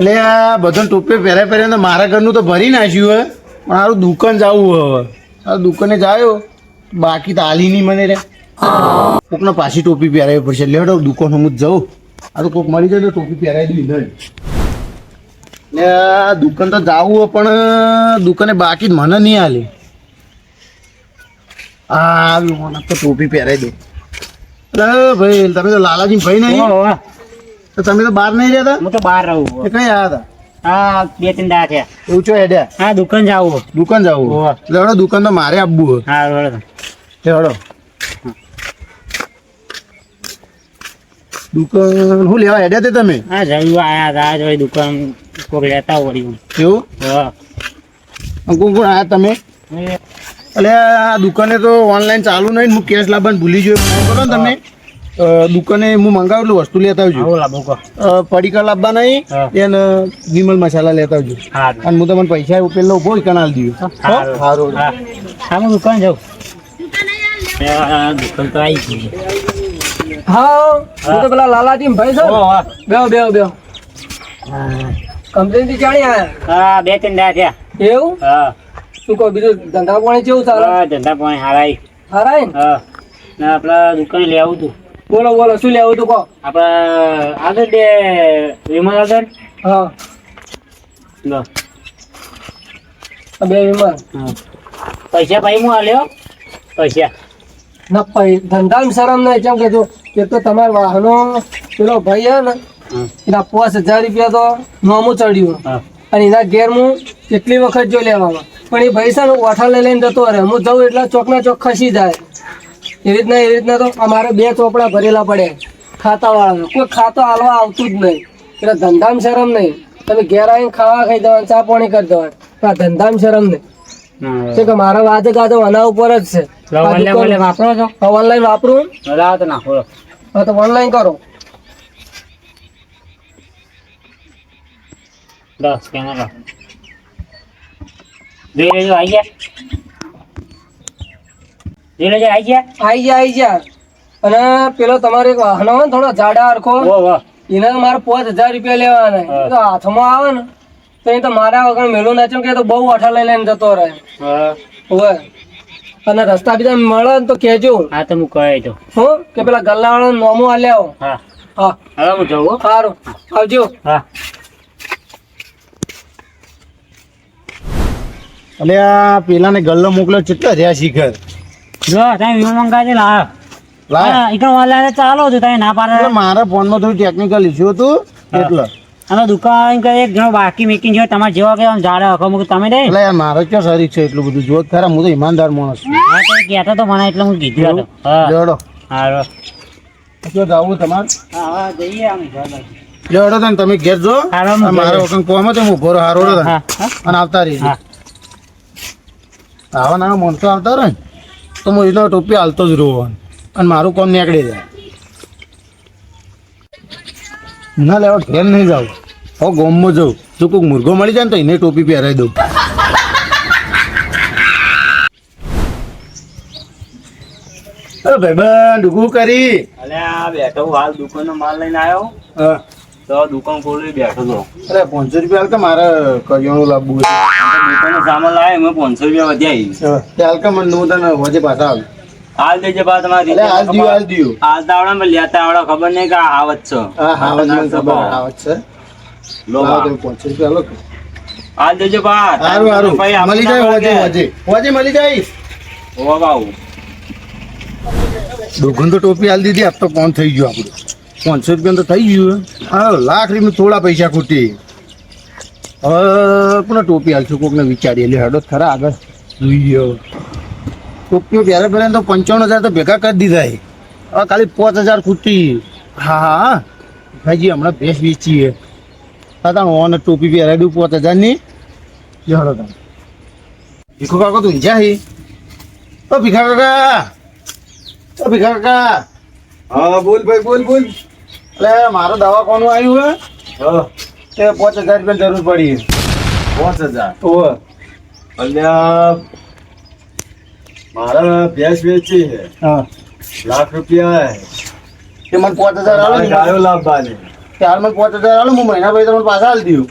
એટલે આ બધો ટોપી પહેરે પહેરે મારા ઘરનું તો ભરી નાખ્યું હે. પણ મારું દુકાન જવું હવે. આ દુકાને જાયો. બાકી તો હાલી નહીં મને રે. કોકને પાછી ટોપી પહેરાવી પડશે. લેડો દુકાન હું જાઉં. આ તો કોક મળી જાય તો ટોપી પહેરાવી દઉં ને આ દુકાન તો જાવું પણ દુકાને બાકી મને નહીં હાલી. આ મને તો ટોપી પહેરાવી દઉં. ભાઈ, તમે તો લાલાજી ભાઈ નહીં? તો તમે તો બહાર નહીં જતા હું તો બહાર રહું એ કઈ આવ્યા હતા? હા બે ત્રણ દાડા થયા. એવું છો હેડ્યા? હા દુકાન જાવું દુકાન જવું. એટલે દુકાન તો મારે આપવું હા દુકાન શું લેવા હેડ્યા તે તમે? હા જયું આયા હતા. જોઈ દુકાન કોક લેતા વળી એવું? હા કોણ કોણ આવ્યા તમે? એટલે આ દુકાને તો ઓનલાઈન ચાલુ નહીં હું કેશ લાવવાનું ભૂલી જોયું કરો તમે દુકાને હું મંગાવેલું વસ્તુ લેતા આવજો. પડીકા લાવવા નહીં એને વિમલ મસાલા લેતા આવજો. હા. અને હું તમને પૈસા પેલો ઊભો કનાલ દીધું સારું. હા. હા? દુકાન જાઉં દુકાન તો આવી ગઈ હા હું. તો પેલા લાલાજી ભાઈ છો. બેહો બેહો બેહો. હા. કંપની થી જાણી હા બે ત્રણ દાડા થયા. એવું? હા. શું કહો બીજું ધંધા પાણી કેવું ચાલે? ધંધા પાણી હારાય. હારા હા. ને આપણા દુકાને લેવું હતું. બોલો બોલો શું લેવું તું કહો. આપણે આગળ બે વિમાન આગળ હા. બે વિમાન. પૈસા ભાઈ હું આલ્યો? પૈસા. ના પૈ ધંધામાં શરમ નહીં. કેમ કે જો એક તો તમારા વાહનો પેલો ભાઈ હે ને એના પાંચ હજાર રૂપિયા તો નોમું ચડ્યું. અને એના ઘેર હું કેટલી વખત જો લેવામાં. પણ એ ભાઈ છે ને ઓઠા લઈ લઈને જતો રહે. હું જઉં એટલે ચોકના ચોક ખસી જાય. એ રીતના એ રીતના તો અમારે બે ચોપડા ભરેલા પડે. ખાતા વાળા કોઈ ખાતો હાલવા આવતું જ નહીં. એટલે ધંધામાં શરમ નહીં. તમે ઘેર આવીને ખાવા ખાઈ દેવાનું ચા પાણી કરી દેવાનું. પણ ધંધામાં શરમ નહીં. છે કે મારો વાજે ગાજો આના ઉપર જ છે. ઓનલાઈન વાપરો છો? ઓનલાઈન વાપરું? લાવો તો નાખો હા તો ઓનલાઈન કરો. દસ કેમેરા. જોઈ લેજો આઈ ગયા? લેજો આઈ ગયા? આઈ ગયા આઈ ગયા. અને પેલો તમારો એક વાહનો હોય ને થોડો જાડા વાહ એને મારે પાંચ હજાર રૂપિયા લેવાના. તો હાથમાં આવે ને તો એ તો મારા વગર મેલું ના કે તો બહુ અઠા લઈ લઈને જતો રહે. હા. હોય. અને રસ્તા બીજા મળે તો કેજો હા તો હું કહે તો હું કે પેલા ગલ્લા વાળો નોમો આલ્યા હો. હા. હા હવે હું. જવું સારું. આવજો. હા. અલ્યા આ પેલાને ગલ્લો મોકલ્યો કેટલા રહ્યા શિખર. જો તમે વીમો મંગાવી લાવ ઓનલાઈન ચાલો છો તમે ના પાડે. મારા ફોનમાં થોડું ટેકનિકલ ઇસ્યુ હતું એટલે. અમે દુકાન કરી એક બાકી મેકિંગ છે તમારે જેવા કે આમ ઝાડે હકો મૂકી તમે નહીં. એટલે યાર મારે ક્યાં સારી છે એટલું બધું? જોત ખરા હું તો ઈમાનદાર માણસ છું. હા તો કહેતો તો મને એટલે હું કીધું હા. લેવડો હારો જો જાવું તમારે? હા હા જઈએ ઘર તને તમે ઘેર જો. મારો વખત કોમ તો હું ઊભો હારો અને આવતા રહી આવો નાના માણસો આવતા રહે ને તો હું એનો ટોપી હાલતો જ રહું અને મારું કોમ નીકળી જાય. ના લેવા ઘેર નહીં જાઉં. હો ગોમમાં જવું જો કોઈક મુર્ગો મળી જાય ને તો એને ટોપી પહેરાવી દઉં. અરે ભાઈબંધ ડૂગું કરી. અલ્યા બેઠો હાલ દુકાનનો માલ લઈને આવ્યો. હા. તો દુકાન ખોલી બેઠો તો. અરે પાંચસો રૂપિયા હાલ કે મારે કરિયાણું લાવવું દુકાનનો સામાન પાંચસો રૂપિયા વધ્યા તે હાલ કે મને હું તને વજે પાછા આવું હાલ દેજે બા તમારી હાલ દ્યું હાલ દ્યું. હાલ તો આવડે પણ લેતા આવડે ખબર નહીં કે આવત છે. હા હા મને ખબર આવત છે. લો લાવો બા. તમે પાંચસો રૂપિયા લો હાલ દેજે બા સારું સારું મળી જાય વજે મળી જાય. બાઉ દુકાન તો ટોપી હાલ દીધી આપ તો કોણ થઈ ગયું આપણું. પાંચસો રૂપિયા તો થઈ ગયું હા. લાખ રૂપિયા થોડા પૈસા ખૂટી. હવે પણ ટોપી હાલશું કોકને વિચારીએ. એટલે હડો ખરા આગળ. જોઈએ ટોપીઓ પહેરે પહેરે તો પંચાવન હજાર તો ભેગા કરી દીધા. હવે ખાલી પાંચ હજાર ખૂટી. હા હા. ભાઈજી હમણાં ભેંસ વેચીએ. તા ઓન ટોપી પહેરાડ્યું પાંચ હજારની. હડો હેડો તમે ભીખો કાકો તું ઈજા હી. ઓ ભીખા કાકા. ઓ ભીખા કાકા. હા બોલ ભાઈ બોલ બોલ. એટલે મારો દવાખાનું આવ્યું હે? તે પાંચ હજાર રૂપિયા જરૂર પડી પાંચ હજાર? તો અલ્યા મારે ભેંસ વેચી છે. હા. લાખ રૂપિયા તે મને પાંચ હજાર ને. ગાયો લાભ કે ત્યાર મને પાંચ હજાર આલો હું મહિના પછી તમને પાછા આવી દઉં.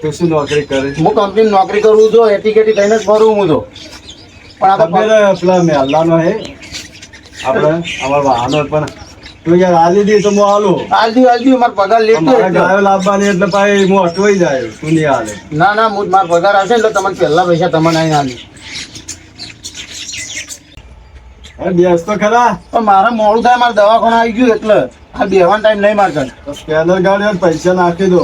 તું શું નોકરી કરે હું કંપની નોકરી કરું છું એટી કેટી થઈને જ ફરું હું તો. પણ આ તો પેલા મેં મેલ્લાનો હે? આપણે અમારા વાહનો પણ તું યાર હાલી દી તો હું હાલું. હાલ દઉં હાલ પગાર લેટ મારા ગાયો લાવવાની એટલે ભાઈ હું અટવાઈ જાય તું નહીં હાલે. ના ના હું મારો પગાર આવશે એટલે તમને પહેલા પૈસા તમને અહીં આલી બેસ તો ખરા. પણ મારે મોડું થાય મારે દવાખાના આવી ગયું એટલે. આ બેવાનો ટાઈમ નહીં મારે કણ. તો સ્કેનર ગાડી પૈસા નાખી દો.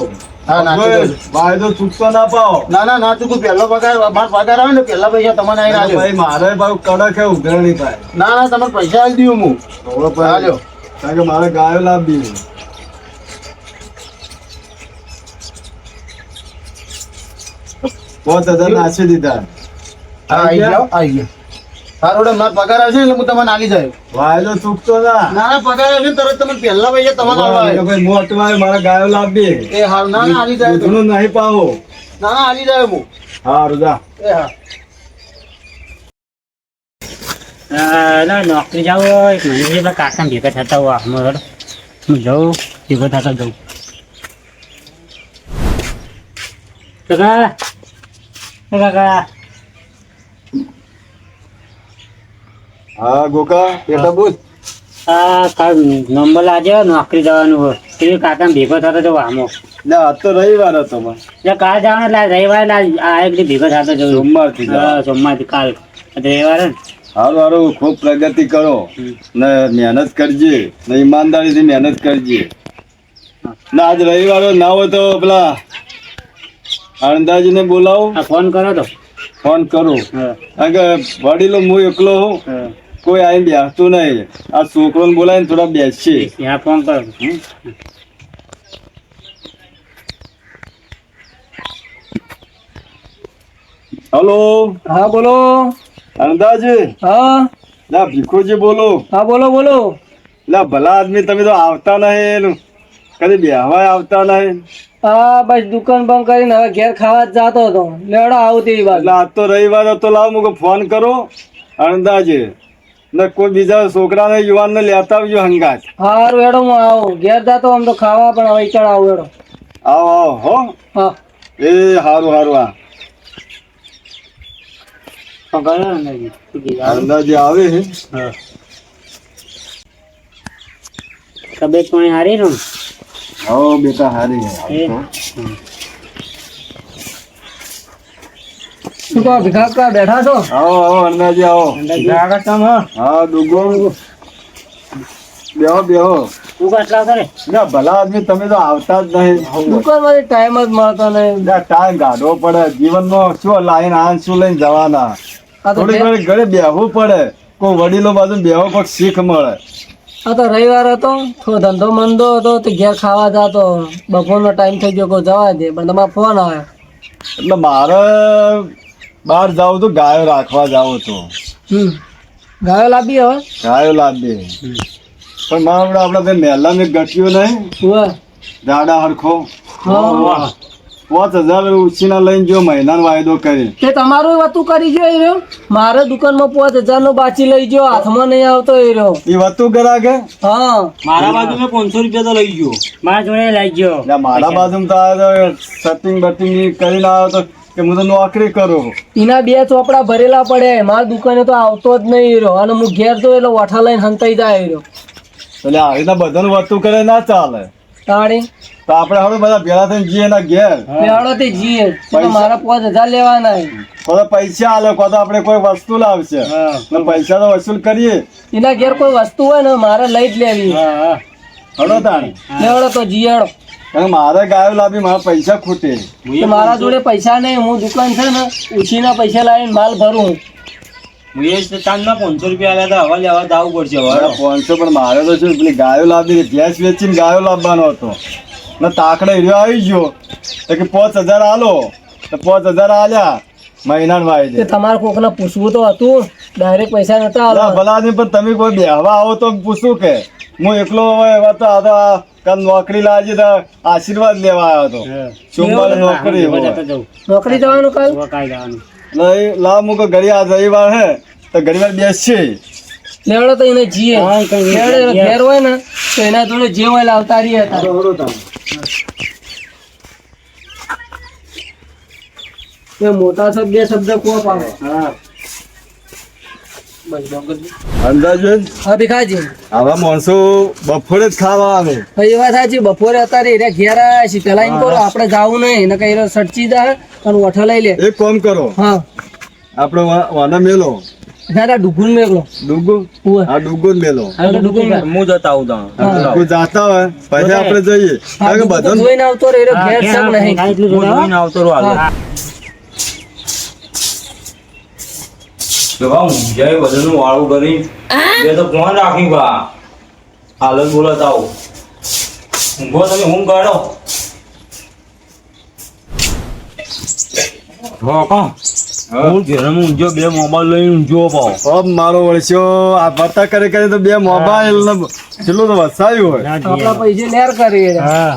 વાયદો ચૂકતો ના પાઓ ના ના ના ચૂકું. પહેલો પગાર મારો પગાર આવે ને પહેલા પૈસા તમને અહીં ભાઈ મારે ભાવ કડક હે ઉઘરણી ભાઈ. ના ના તમે પૈસા આવી દઉં હું. ભાઈ હાલ્યો. કારણ કે મારે ગાયો લાવવી પાંચ હજાર નાસી દીધા. આવી જાઓ. આવી ગયો. સારું મારો પગાર આવશે એટલે હું તમને આલી જાય વાયદો ચૂકતો ના. ના પગાર આવશે તરત તમે પહેલા ભાઈ તમારે ભાઈ મોટ વાય મારા ગાયો લાવવી એ હારું ના ના આલી જાય તો. નહીં પાવો. ના ના આલી જાય હું હા રુદા એ હા. અ, ના નોકરી જાવ હોય એક મહિને પેલા કાકા ભેગા થતા હોય આમાં હેડો. હું જાઉં ભેગો થતા જાઉં કાકા એ કાકા હા ગોકા પેટા બોલ આ કાલ નંબર લાજે નોકરી જવાનું હોય તે કાકા ભેગો થતો જાઉં આમાં ના આજ તો રવિવાર હતો પણ એટલે કાલ જવાનું એટલે આ રવિવારે એટલે આ એક દી ભેગો થતો જવું સોમવારથી જાઓ. હા, સોમવારથી કાલ આજે રવિવારે ને હારું હારું ખૂબ પ્રગતિ કરો. ને મહેનત કરજે ને ઈમાનદારીથી મહેનત કરજે. ના આજ રવિવારો ના હોય તો પેલા આણંદાજીને બોલાવો. ફોન કરો તો. ફોન કરું. કારણ કે વડીલો હું એકલો હું. કોઈ આવીને બેસતું નહીં. આ છોકરોને બોલાવીને થોડા બેસશે ત્યાં ફોન કરો. હલો. હા બોલો. આણંદાજી હા. ના ભીખુજી બોલો. હા બોલો બોલો. લા ભલા આદમી તમે તો આવતા નહીં કદી બેહવાય આવતા નહીં. હા બસ દુકાન બંધ કરીને હવે ઘેર ખાવા જ જાતો હતો. લેડો આવું તેવી વાત. એટલે આજ તો રવિવાર હતો લાવ મુકો ફોન કરો. અંદાજે. ને કોઈ બીજા છોકરાને યુવાનને લેતા આવજો હંગાત. હારું એડો હું આવો. ઘેર જાતો આમ તો ખાવા પણ હવે ચડાવું આવું હેડો. આવો આવો હો. હા. એ હારું હારું આ ફોન કરો ને અંદાજી. આવે હે. તબિયત પાણી હારી ને? હા બેટા હારી શું કહો ભીખા બેઠા છો? આવો આવો અંદાજે આવો. હા? દુગો. બેહો બેહો. તું કેટલા કરે ના ભલા આદમી તમે તો આવતા જ નહીં. દુકાન ટાઈમ જ મળતો નહીં. ના, ટાઈમ ગાઢવો પડે. જીવનમાં શું લાઈન આન શું લઈને જવાના. આ તો થોડી ઘરે બેહવું પડે. કોઈ વડીલો બાજુ બેહો પણ શીખ મળે. આ તો રવિવાર હતો થોડો ધંધો મંદો હતો તો ઘેર ખાવા જાતો. બપોરનો ટાઈમ થઈ ગયો કોઈ જવા દે પણ તમારો ફોન આવ્યો એટલે મારે બહાર જાવ તો ગાયો રાખવા જાવ તો ગાયો લાવી હવે? ગાયો લાવી પણ મારા આપણે આપણે મહેલા ને ગટ્યું નહીં. દાડા હરખો. હા. પાંચ હજાર ઉછીના લઈને જો મહિનાનો વાયદો કરી. તે તમારું વતું કરી ગયો એ રહ્યો મારે દુકાનમાં પાંચ હજાર નો બાચી લઈ ગયો હાથમાં નહીં આવતો એ રહ્યો એ વતું ગરાકે હા. મારા બાજુ મેં પાંચસો રૂપિયા તો લઈ ગયો. મારા જોડે લઈ ગયો. મારા બાજુ તો આવ્યો તો સટિંગ બટિંગ કરીને આવ્યો તો કે હું તો નોકરી કરું. એના બે ચોપડા ભરેલા પડે મારા દુકાને તો આવતો જ નહીં રહ્યો અને હું ઘેર તો એટલે ઓઠા લઈને હંતાઈ જાય રહ્યો એટલે આવી રીતના બધાનું વતું કરે ના ચાલે. તાણી તો આપણે હવે બધા ભેળા થઈને જઈએ ના ઘેર. ભેળો તે જઈએ. તો મારા પાંચ હજાર લેવાના છે. કોઈ પૈસા આલે કોઈ તો આપણે કોઈ વસ્તુ લાવશે. ને પૈસા તો વસૂલ કરીએ. એના ઘેર કોઈ વસ્તુ હોય ને મારે લઈ જ લેવી. હલો તાણ. લેવડો તો જીયાડો. મારે ગાયો લાવી મારા પૈસા ખૂટે. મારા જોડે પૈસા નહીં હું દુકાન છે ને ઉછીના પૈસા લાવીને માલ ભરું પાંચસો રૂપિયા આલ્યા હતા હવે લેવા જવું પડશે પાંચસો પણ મારે તો શું પેલી ગાયો લાવી ગેસ વેચીને ગાયો લાવવાનો હતો. ને તાકડે હીરો આવી ગયો. તો કે પાંચ હજાર આલો. તો પાંચ હજાર આલ્યા. મહિના તે વાયદે તમારે કોકને પૂછવું તો હતું. ડાયરેક્ટ પૈસા નતા અલા, ભલા નહીં પણ તમે કોઈ બેહવા આવો તો પૂછું કે. હું એકલો હોય એવા તો આ તો કાલ નોકરી લાજી તો આશીર્વાદ લેવા આવ્યો હતો સોમવારે નોકરી નોકરી જવાનું કાલ? લઈ લાવ મૂકો ઘડી આ રવિવાર હે. તો ઘડી વાર બેસશે લેવડો તો એને જીએ. લેવડો ઘેર હોય ને તો એના જોડે જે હોય લાવતા રહીએ હતા. એ મોટા શબ્દ બે શબ્દ કોપ આવે. હા. અંદાજે હા ભીખાજી આવા માણસો બપોરે જ ખાવા આવે. એ વાત સાચી. બપોરે અત્યારે એને ઘેર આવ્યા છે પેલા એમ કરો આપણે જાવું નહીં. એને કઈ સટચી જાય અને ઓઠા લઈ લે. એક કામ કરો. હા. આપણે વાના મેલો. દાદા ડુગુન મેકલો ડુગુ આ ડુગુ મેલો હા, ડુગુન હું જતા આવું હા. ડુગુ જાતા હોય? પછી આપણે જઈએ. કારણ કે ડુગુન જોઈને આવતો રે એનો ઘેર શક નહીં. હા. જવા જય બધાનું વાળું કરી બે તો ફોન રાખી બા. હાલત બોલત આવું ઊંઘો તમે ઊંઘ કાઢો. હા કા હું. ઘેર ઊંઘ્યો બે મોબાઈલ લઈને ઊંઘ્યો પાવ અબ મારો વળશ્યો આ વાર્તા કરે કરે તો બે મોબાઈલ ને કેટલું તો વસાયું હોય. આપણા પૈસે લેર કરીએ હા.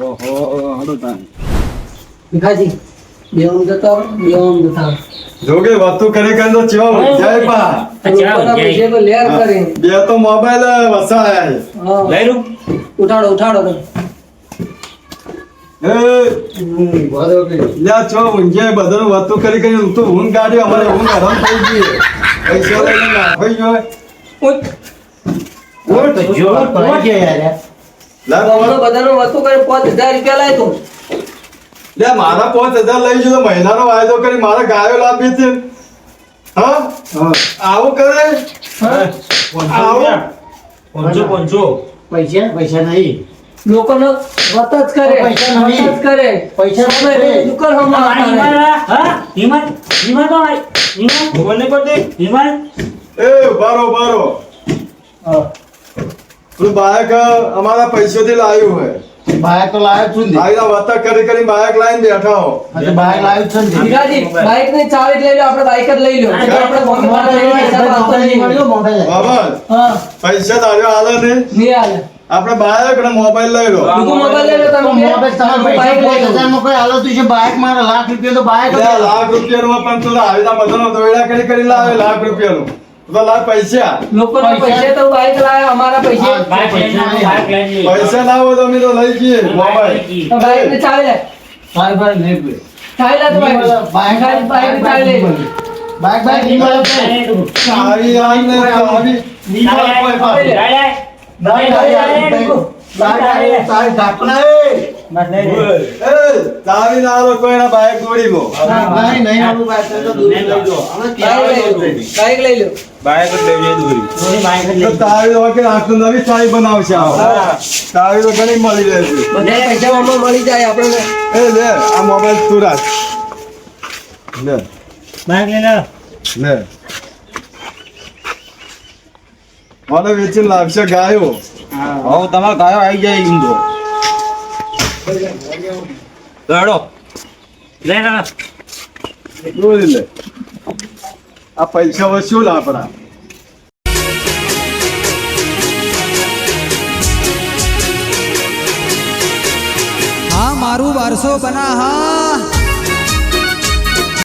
ઓહો હડો તાન. ભીખાજી બે ઊંઘ જતા બે ઊંઘ જતા રહો. જોગે વાતો કરે કરે તો ચેવા જાય પા. કરે. બે તો મોબાઈલ વસાયા લઈ લઉં ઉઠાડો ઉઠાડો બધાનું વાતો કરી કરી હું તો ઊંઘ કાઢ્યો અમારે ઊંઘ આરામ થઈ ગઈ. પૈસા લઈને નાખાઈ ગયો મારા પાંચ હજાર લઈ ગયો તો. મહિનાનો વાયદો કરી મારા ગાયો લાવી છે. હા? આવું કરે આવું. પંચો પંચો પૈસા પૈસા નહીં. લોકોનો વત જ કરે પૈસા નહીં. વત જ કરે. પૈસા તમે હો દુકાન હમણાં હા? હિમત હિમત તો ભાઈ હિમત ખબર નહીં પડતી હિમત એ બારો બારો પેલું બાયક અમારા પૈસોથી લાવ્યું હોય. બાયક તો લાવ્યો છું ને. આવીને વાતા કરી કરી બાયક લાઈન બેઠા હો. અરે બાઈક લાવ્યો છું ને. વિરાજી બાયક ને ચાવી લઈ લો આપણે બાઈક જ લઈ લો. આપણે મોટા મોટા મોટા નહીં. બાબા હા. પૈસા તાર્યો હાલે ને? નહીં હાલે. આપણે બાયક ને મોબાઈલ લઈ લો. તું મોબાઈલ લઈ લો તમે બે. બાઈક લઈ લો. લાખ રૂપિયા તો બાઈક લે, લાખ નો પણ તું આવીને બધાનો દોયડા કરી કરી લાવે લાખ રૂપિયાનું. નો તો લાખ પૈસા. લોકોના પૈસા? તો બાઈક લાવે અમારા પૈસા બાઈક આવો, બાઈક પૈસા ના હોય તો અમે તો લઈ જઈએ મોબાઈલ બાઈક ને ચાલે. ભાઈ ભાઈ લે ચાવી ચાલે તો બાઈક બાઈક બાઈકની ચાવી લે આવી ની મળે તો. આવી. આવી ને આવી તારી ઢાંકણા એ. એ તાવી ના આલો કોઈના બાઈક દોડી લો નહીં, નહીં આવું બાઈક તો દૂર લઈ જાઓ. બાઈક લઈ લો બાઈક લઈ જ તો નવી ચાવી બનાવશે આવો. તાવી તો ઘણી મળી રહેશે બધા પૈસા આમાં મળી જાય આપણે એ લે આ મોબાઈલ તું રાખ. લે. બાઈક લઈ લો લે. મને વેચીને લાવશે ગાયો. હવે તમારા ગાયો આવી જાય ઊંઘો લડો લે ના દોરી લે. આ પૈસા વસૂલ આપણા? હા મારું વારસો બના હા